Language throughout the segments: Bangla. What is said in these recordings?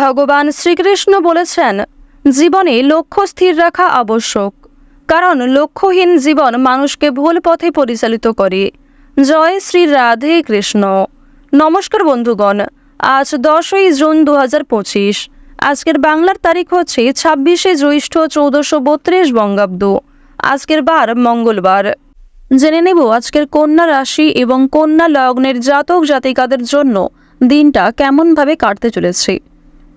ভগবান শ্রীকৃষ্ণ বলেছেন, জীবনে লক্ষ্য স্থির রাখা আবশ্যক। কারণ লক্ষ্যহীন জীবন মানুষকে ভুল পথে পরিচালিত করে। জয় শ্রী রাধে কৃষ্ণ। নমস্কার বন্ধুগণ, আজ দশই জুন দু হাজার পঁচিশ। আজকের বাংলার তারিখ হচ্ছে ছাব্বিশে জ্যৈষ্ঠ চৌদ্দশো বত্রিশ বঙ্গাব্দ। আজকের বার মঙ্গলবার। জেনে নেব আজকের কন্যা রাশি এবং কন্যা লগ্নের জাতক জাতিকাদের জন্য দিনটা কেমনভাবে কাটতে চলেছে।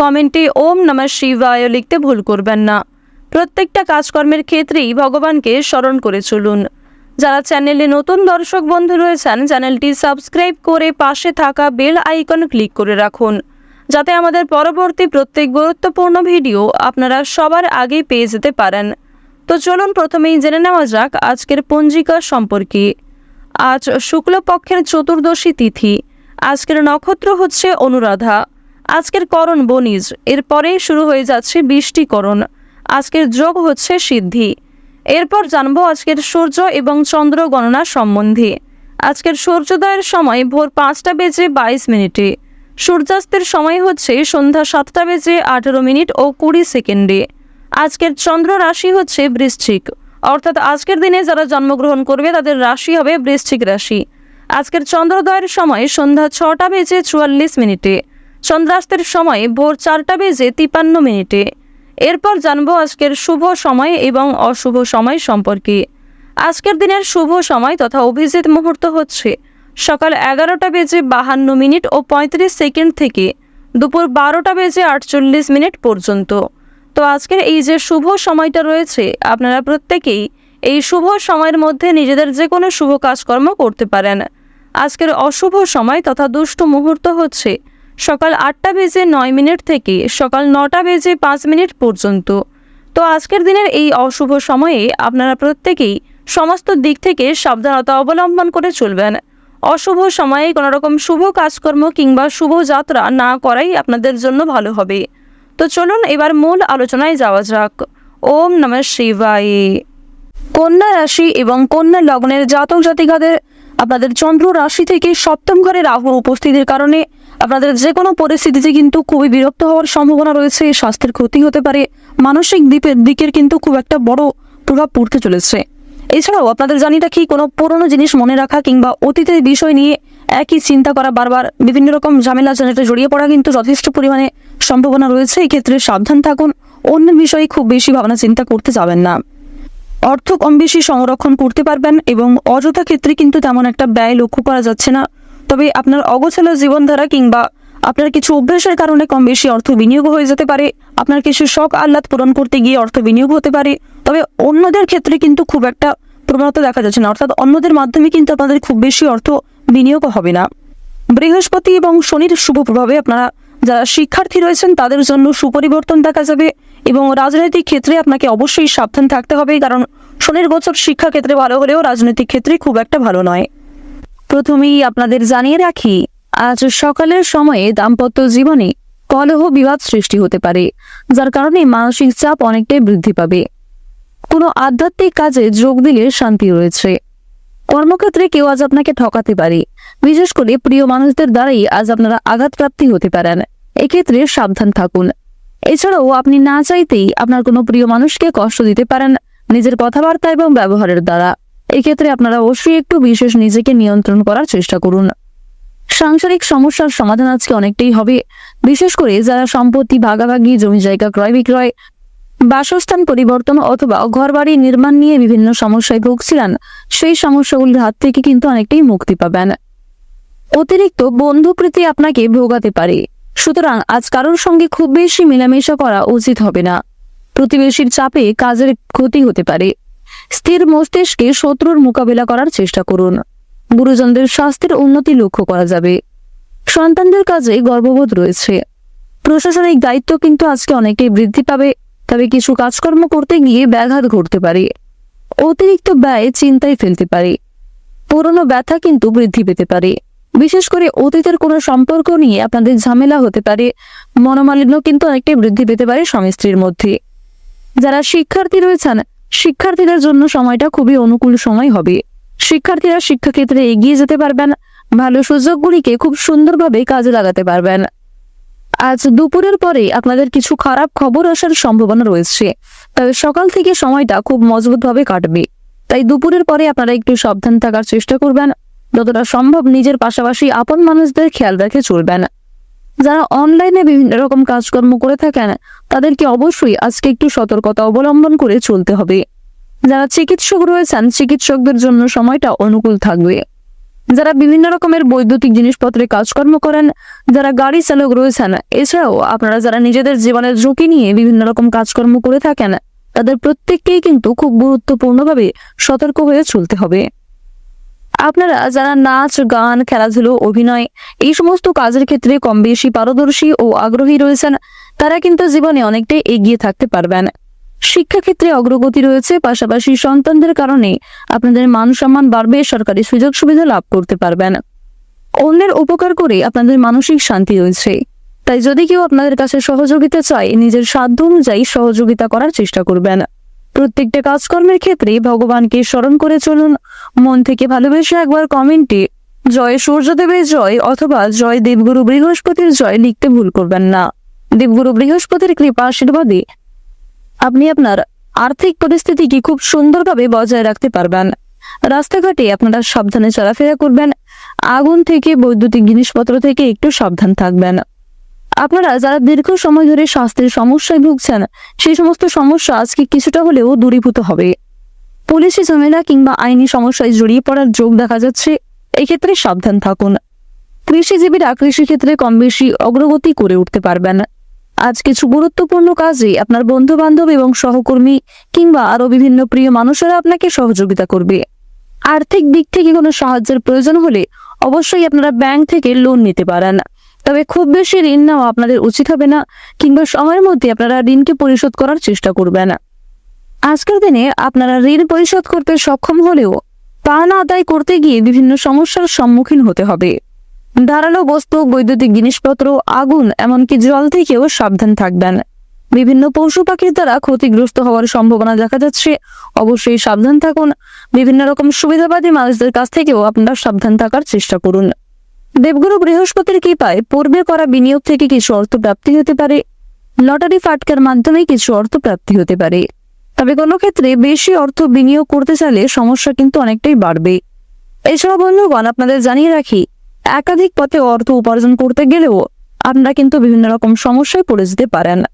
কমেন্টে ওম নমঃ শিবায় লিখতে ভুল করবেন না। প্রত্যেকটা কাজকর্মের ক্ষেত্রেই ভগবানকে স্মরণ করে চলুন। যারা চ্যানেলে নতুন দর্শক বন্ধু রয়েছেন, চ্যানেলটি সাবস্ক্রাইব করে পাশে থাকা বেল আইকন ক্লিক করে রাখুন, যাতে আমাদের পরবর্তী প্রত্যেক গুরুত্বপূর্ণ ভিডিও আপনারা সবার আগে পেয়ে যেতে পারেন। তো চলুন প্রথমেই জেনে নেওয়া যাক আজকের পঞ্জিকা সম্পর্কে। আজ শুক্লপক্ষের চতুর্দশী তিথি। আজকের নক্ষত্র হচ্ছে অনুরাধা। আজকের করণ বনিজ, এরপরে শুরু হয়ে যাচ্ছে বৃষ্টিকরণ আজকের যোগ হচ্ছে সিদ্ধি। এরপর জানব আজকের সূর্য এবং চন্দ্র গণনা সম্বন্ধে। আজকের সূর্যোদয়ের সময় ভোর পাঁচটা বেজে বাইশ মিনিটে। সূর্যাস্তের সময় হচ্ছে সন্ধ্যা সাতটা বেজে আঠেরো মিনিট ও কুড়ি সেকেন্ডে। আজকের চন্দ্র রাশি হচ্ছে বৃশ্চিক। অর্থাৎ আজকের দিনে যারা জন্মগ্রহণ করবে, তাদের রাশি হবে বৃশ্চিক রাশি। আজকের চন্দ্রোদয়ের সময় সন্ধ্যা ছটা বেজে চুয়াল্লিশ মিনিটে। চন্দ্রাস্তের সময় ভোর চারটা বেজে তিপান্ন মিনিটে। এরপর জানব আজকের শুভ সময় এবং অশুভ সময় সম্পর্কে। আজকের দিনের শুভ সময় তথা অভিজিৎ মুহূর্ত হচ্ছে সকাল এগারোটা বেজে বাহান্ন মিনিট ও পঁয়ত্রিশ সেকেন্ড থেকে দুপুর বারোটা বেজে আটচল্লিশ মিনিট পর্যন্ত। তো আজকের এই যে শুভ সময়টা রয়েছে, আপনারা প্রত্যেকেই এই শুভ সময়ের মধ্যে নিজেদের যে কোনো শুভ কাজকর্ম করতে পারেন। আজকের অশুভ সময় তথা দুষ্ট মুহূর্ত হচ্ছে সকাল আটটা বেজে নয় মিনিট থেকে সকাল নটা বেজে পাঁচ মিনিট পর্যন্ত। তো আজকের দিনের এই অশুভ সময়ে আপনারা প্রত্যেকেই সমস্ত দিক থেকে সাবধানতা অবলম্বন করে চলবেন। অশুভ সময়ে কোনো রকম শুভ কাজকর্ম কিংবা শুভ যাত্রা না করাই আপনাদের জন্য ভালো হবে। তো চলুন এবার মূল আলোচনায় যাওয়া যাক। ওম নমঃ শিবায়। কন্যা রাশি এবং কন্যা লগ্নের জাতক জাতিকাদের আপনাদের চন্দ্র রাশি থেকে সপ্তম ঘরে রাহুর উপস্থিতির কারণে আপনাদের যে কোনো পরিস্থিতিতে কিন্তু খুবই বিরক্ত হওয়ার সম্ভাবনা রয়েছে স্বাস্থ্যের ক্ষতি হতে পারে। মানসিক দিকের দিকের কিন্তু খুব একটা বড় প্রভাব পড়তে চলেছে। এছাড়াও আপনাদের জানি রাখি, কোনো পুরনো জিনিস মনে রাখা কিংবা অতীতের বিষয় নিয়ে একই চিন্তা করা বারবার, বিভিন্ন রকম ঝামেলা ঝঞ্ঝাটে জড়িয়ে পড়া কিন্তু যথেষ্ট পরিমাণে সম্ভাবনা রয়েছে। এই ক্ষেত্রে সাবধান থাকুন অন্য বিষয়ে খুব বেশি ভাবনা চিন্তা করতে যাবেন না। অর্থ কম বেশি সংরক্ষণ করতে পারবেন এবং অযথা ক্ষেত্রে কিন্তু তেমন একটা ব্যয় লক্ষ্য করা যাচ্ছে না। তবে আপনার অগোছালো জীবনধারা কিংবা আপনার কিছু অভ্যাসের কারণে কম বেশি অর্থ বিনিয়োগ হয়ে যেতে পারে। আপনার কিছু শখ আহ্লাদ পূরণ করতে গিয়ে অর্থ বিনিয়োগ হতে পারে। তবে অন্যদের ক্ষেত্রে কিন্তু খুব একটা প্রবণতা দেখা যাচ্ছে না। অর্থাৎ অন্যদের মাধ্যমে কিন্তু আপনাদের খুব বেশি অর্থ বিনিয়োগ হবে না। বৃহস্পতি এবং শনির শুভ প্রভাবে আপনারা যারা শিক্ষার্থী রয়েছেন, তাদের জন্য সুপরিবর্তন দেখা যাবে এবং রাজনৈতিক ক্ষেত্রে আপনাকে অবশ্যই সাবধান থাকতে হবে। কারণ শনির গোচর শিক্ষা ক্ষেত্রে ভালো হলেও রাজনৈতিক ক্ষেত্রে খুব একটা ভালো নয়। প্রথমেই আপনাদের জানিয়ে রাখি, আজ সকালের সময়ে দাম্পত্য জীবনে কলহ বিবাদ সৃষ্টি হতে পারে, যার কারণে মানসিক চাপ অনেকটাই বৃদ্ধি পাবে। কোনো আধ্যাত্মিক কাজে যোগ দিলে শান্তি রয়েছে। কর্মক্ষেত্রে কেউ আজ আপনাকে ঠকাতে পারে, বিশেষ করে প্রিয় মানুষদের দ্বারাই আজ আপনারা আঘাতপ্রাপ্তি হতে পারেন। এক্ষেত্রে সাবধান থাকুন। এছাড়াও আপনি না চাইতেই আপনার কোনো প্রিয় মানুষকে কষ্ট দিতে পারেন নিজের কথাবার্তা এবং ব্যবহারের দ্বারা। এক্ষেত্রে আপনারা অবশ্যই একটু বিশেষ নিজেকে নিয়ন্ত্রণ করার চেষ্টা করুন। সাংসারিক সমস্যার সমাধান আজকে অনেকটাই হবে। বিশেষ করে যারা সম্পত্তি ভাগাভাগি, জমি জায়গা ক্রয় বিক্রয়, বাসস্থান পরিবর্তন অথবা ঘরবাড়ি নির্মাণ নিয়ে বিভিন্ন সমস্যায় ভুগছিলেন, সেই সমস্যাগুলির হাত থেকে কিন্তু অনেকটাই মুক্তি পাবেন। অতিরিক্ত বন্ধুপ্রীতি আপনাকে ভোগাতে পারে। সুতরাং আজ কারোর সঙ্গে খুব বেশি মেলামেশা করা উচিত হবে না। প্রতিবেশীর চাপে কাজের ক্ষতি হতে পারে। স্থির মস্তিষ্কে শত্রুর মোকাবিলা করার চেষ্টা করুন। গুরুজনদের স্বাস্থ্যের উন্নতি লক্ষ্য করা যাবে। সন্তানদের কাজে গর্ববোধ রয়েছে। প্রশাসনিক দায়িত্ব কিন্তু আজকে অনেকটাই বৃদ্ধি পাবে, তবে কিছু কাজকর্ম করতে গিয়ে ব্যাঘাত ঘটতে পারে। অতিরিক্ত ব্যয় চিন্তায় ফেলতে পারে। পুরনো ব্যথা কিন্তু বৃদ্ধি পেতে পারে। বিশেষ করে অতীতের কোনো সম্পর্ক নিয়ে আপনাদের ঝামেলা হতে পারে। মনোমালিন্য কিন্তু অনেকটাই বৃদ্ধি পেতে পারে স্বামী স্ত্রীর মধ্যে। যারা শিক্ষার্থী রয়েছেন শিক্ষার্থীদের জন্য সময়টা খুবই অনুকূল সময় হবে। শিক্ষার্থীরা শিক্ষাক্ষেত্রে এগিয়ে যেতে পারবেন, ভালো সুযোগগুলিকে খুব সুন্দরভাবে কাজে লাগাতে পারবেন। আজ দুপুরের পরে আপনাদের কিছু খারাপ খবর আসার সম্ভাবনা রয়েছে, তবে সকাল থেকে সময়টা খুব মজবুতভাবে কাটবে। তাই দুপুরের পরে আপনারা একটু সাবধান থাকার চেষ্টা করবেন, যতটা সম্ভব নিজের পাশাপাশি আপন মানুষদের খেয়াল রেখে চলবেন। যারা অনলাইনে বিভিন্ন রকম কাজকর্ম করে থাকেন, তাদেরকে অবশ্যই আজকে একটু সতর্কতা অবলম্বন করে চলতে হবে। যারা চিকিৎসক রয়েছেন, চিকিৎসকদের জন্য সময়টা অনুকূল থাকবে। যারা বিভিন্ন রকমের বৈদ্যুতিক জিনিসপত্রে কাজকর্ম করেন, যারা গাড়ি চালক রয়েছেন, এছাড়াও আপনারা যারা নিজেদের জীবনের ঝুঁকি নিয়ে বিভিন্ন রকম কাজকর্ম করে থাকেন, তাদের প্রত্যেককেই কিন্তু খুব গুরুত্বপূর্ণভাবে সতর্ক হয়ে চলতে হবে। আপনারা যারা নাচ, গান, খেলাধুলো, অভিনয়, এই সমস্ত কাজের ক্ষেত্রে কম বেশি পারদর্শী ও আগ্রহী রয়েছেন। তারা কিন্তু জীবনে অনেকটাই এগিয়ে থাকতে পারবেন। শিক্ষাক্ষেত্রে অগ্রগতি রয়েছে, পাশাপাশি সন্তানদের কারণে আপনাদের মান সম্মান বাড়বে, সরকারি সুযোগ সুবিধা লাভ করতে পারবেন। অন্যের উপকার করে আপনাদের মানসিক শান্তি রয়েছে। তাই যদি কেউ আপনাদের কাছে সহযোগিতা চায়, নিজের সাধ্য অনুযায়ী সহযোগিতা করার চেষ্টা করবেন। প্রত্যেকটা কাজকর্মের ক্ষেত্রে ভগবানকে স্মরণ করে চলুন। মন থেকে ভালোবেসে একবার কমেন্টে, জয় সূর্যদেবের জয় অথবা, জয় দেবগুরু বৃহস্পতির জয় লিখতে ভুল করবেন না। দেবগুরু বৃহস্পতির কৃপা আশীর্বাদে আপনি আপনার আর্থিক পরিস্থিতিকে খুব সুন্দরভাবে বজায় রাখতে পারবেন। রাস্তাঘাটে আপনারা সাবধানে চলাফেরা করবেন। আগুন থেকে, বৈদ্যুতিক জিনিসপত্র থেকে একটু সাবধান থাকবেন। আপনারা যারা দীর্ঘ সময় ধরে স্বাস্থ্যের সমস্যায় ভুগছেন, সেই সমস্ত সমস্যা আজকে কিছুটা হলেও দূরীভূত হবে। পুলিশি ঝামেলা কিংবা আইনি সমস্যায় জড়িয়ে পড়ার যোগ দেখা যাচ্ছে, এক্ষেত্রে সাবধান থাকুন। কৃষিজীবীরা কৃষিক্ষেত্রে কম বেশি অগ্রগতি করে উঠতে পারবেন। আজ কিছু গুরুত্বপূর্ণ কাজে আপনার বন্ধু বান্ধব এবং সহকর্মী কিংবা আরও বিভিন্ন প্রিয় মানুষেরা আপনাকে সহযোগিতা করবে। আর্থিক দিক থেকে কোনো সাহায্যের প্রয়োজন হলে অবশ্যই আপনারা ব্যাংক থেকে লোন নিতে পারেন। তবে খুব বেশি ঋণ নেওয়া আপনাদের উচিত হবে না, কিংবা সময়ের মধ্যে আপনারা ঋণকে পরিশোধ করার চেষ্টা করবেন। আজকের দিনে আপনারা ঋণ পরিশোধ করতে সক্ষম হলেও তা না আদায় করতে গিয়ে বিভিন্ন সমস্যার সম্মুখীন হতে হবে। ধারালো বস্তু, বৈদ্যুতিক জিনিসপত্র, আগুন, এমনকি জল থেকেও সাবধান থাকবেন। বিভিন্ন পশু পাখির দ্বারা ক্ষতিগ্রস্ত হওয়ার সম্ভাবনা দেখা যাচ্ছে। অবশ্যই সাবধান থাকুন। বিভিন্ন রকম সুবিধাবাদী মানুষদের কাছ থেকেও আপনারা সাবধান থাকার চেষ্টা করুন। দেবগুরু বৃহস্পতির কৃপায় পূর্বে করা বিনিয়োগ থেকে কিছু অর্থ প্রাপ্তি হতে পারে। লটারি ফাটকার মাধ্যমে কিছু অর্থ প্রাপ্তি হতে পারে। তবে কোনো ক্ষেত্রে বেশি অর্থ বিনিয়োগ করতে চাইলে সমস্যা কিন্তু অনেকটাই বাড়বে। এছাড়া বন্ধুগণ, আপনাদের জানিয়ে রাখি, একাধিক পথে অর্থ উপার্জন করতে গেলেও আপনারা কিন্তু বিভিন্ন রকম সমস্যায় পড়ে যেতে পারেন।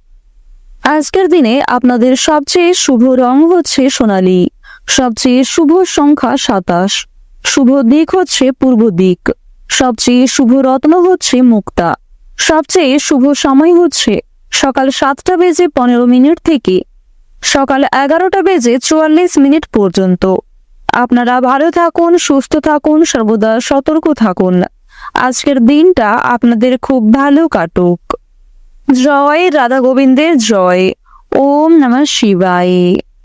আজকের দিনে আপনাদের সবচেয়ে শুভ রং হচ্ছে সোনালী। সবচেয়ে শুভ সংখ্যা সাতাশ। শুভ দিক হচ্ছে পূর্ব দিক। সবচেয়ে শুভ রত্ন হচ্ছে মুক্তা। সবচেয়ে শুভ সময় হচ্ছে সকাল সাতটা বেজে পনেরো মিনিট থেকে সকাল এগারোটা বেজে চুয়াল্লিশ মিনিট পর্যন্ত। আপনারা ভালো থাকুন, সুস্থ থাকুন, সর্বদা সতর্ক থাকুন। আজকের দিনটা আপনাদের খুব ভালো কাটুক। জয় রাধা গোবিন্দের জয়। ওম নমঃ শিবায়।